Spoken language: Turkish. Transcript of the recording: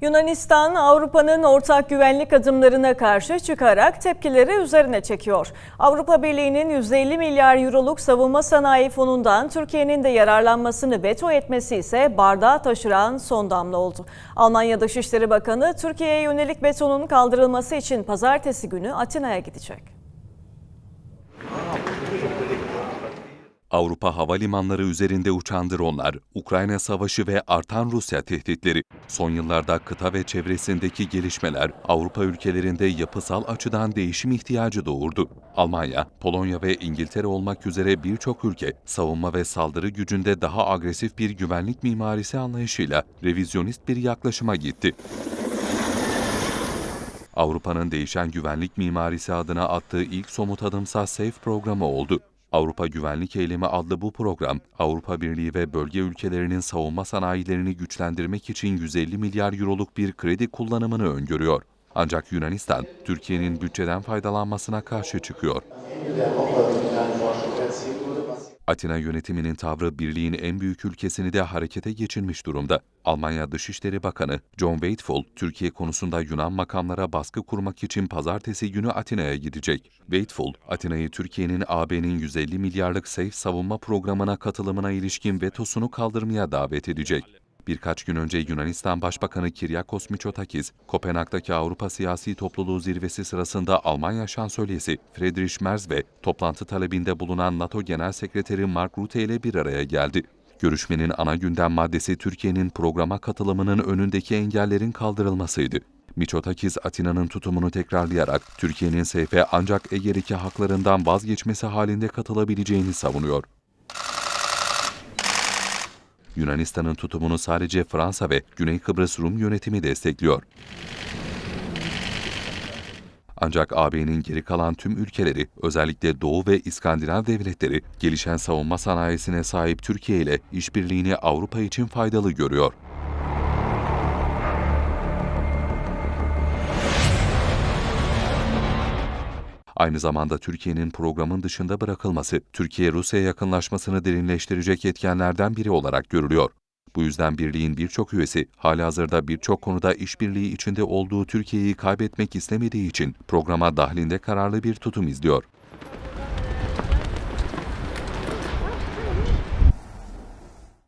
Yunanistan, Avrupa'nın ortak güvenlik adımlarına karşı çıkarak tepkileri üzerine çekiyor. Avrupa Birliği'nin 150 milyar euroluk savunma sanayi fonundan Türkiye'nin de yararlanmasını veto etmesi ise bardağı taşıran son damla oldu. Almanya Dışişleri Bakanı Türkiye'ye yönelik vetonun kaldırılması için pazartesi günü Atina'ya gidecek. Avrupa havalimanları üzerinde uçan dronlar, Ukrayna savaşı ve artan Rusya tehditleri, son yıllarda kıta ve çevresindeki gelişmeler Avrupa ülkelerinde yapısal açıdan değişim ihtiyacı doğurdu. Almanya, Polonya ve İngiltere olmak üzere birçok ülke savunma ve saldırı gücünde daha agresif bir güvenlik mimarisi anlayışıyla revizyonist bir yaklaşıma gitti. Avrupa'nın değişen güvenlik mimarisi adına attığı ilk somut adımsa SAFE programı oldu. Avrupa Güvenlik Eylemi adlı bu program, Avrupa Birliği ve bölge ülkelerinin savunma sanayilerini güçlendirmek için 150 milyar euroluk bir kredi kullanımını öngörüyor. Ancak Yunanistan, Türkiye'nin bütçeden faydalanmasına karşı çıkıyor. Atina yönetiminin tavrı birliğin en büyük ülkesini de harekete geçirmiş durumda. Almanya Dışişleri Bakanı John Waitful, Türkiye konusunda Yunan makamlara baskı kurmak için pazartesi günü Atina'ya gidecek. Waitful, Atina'yı Türkiye'nin AB'nin 150 milyarlık SAFE savunma programına katılımına ilişkin vetosunu kaldırmaya davet edecek. Birkaç gün önce Yunanistan Başbakanı Kiryakos Mitsotakis, Kopenhag'daki Avrupa Siyasi Topluluğu zirvesi sırasında Almanya Şansölyesi Friedrich Merz ve toplantı talebinde bulunan NATO Genel Sekreteri Mark Rutte ile bir araya geldi. Görüşmenin ana gündem maddesi Türkiye'nin programa katılımının önündeki engellerin kaldırılmasıydı. Mitsotakis Atina'nın tutumunu tekrarlayarak Türkiye'nin SEF'e ancak Ege'deki haklarından vazgeçmesi halinde katılabileceğini savunuyor. Yunanistan'ın tutumunu sadece Fransa ve Güney Kıbrıs Rum yönetimi destekliyor. Ancak AB'nin geri kalan tüm ülkeleri, özellikle Doğu ve İskandinav devletleri, gelişen savunma sanayisine sahip Türkiye ile işbirliğini Avrupa için faydalı görüyor. Aynı zamanda Türkiye'nin programın dışında bırakılması, Türkiye-Rusya yakınlaşmasını derinleştirecek etkenlerden biri olarak görülüyor. Bu yüzden birliğin birçok üyesi halihazırda birçok konuda işbirliği içinde olduğu Türkiye'yi kaybetmek istemediği için programa dahlinde kararlı bir tutum izliyor.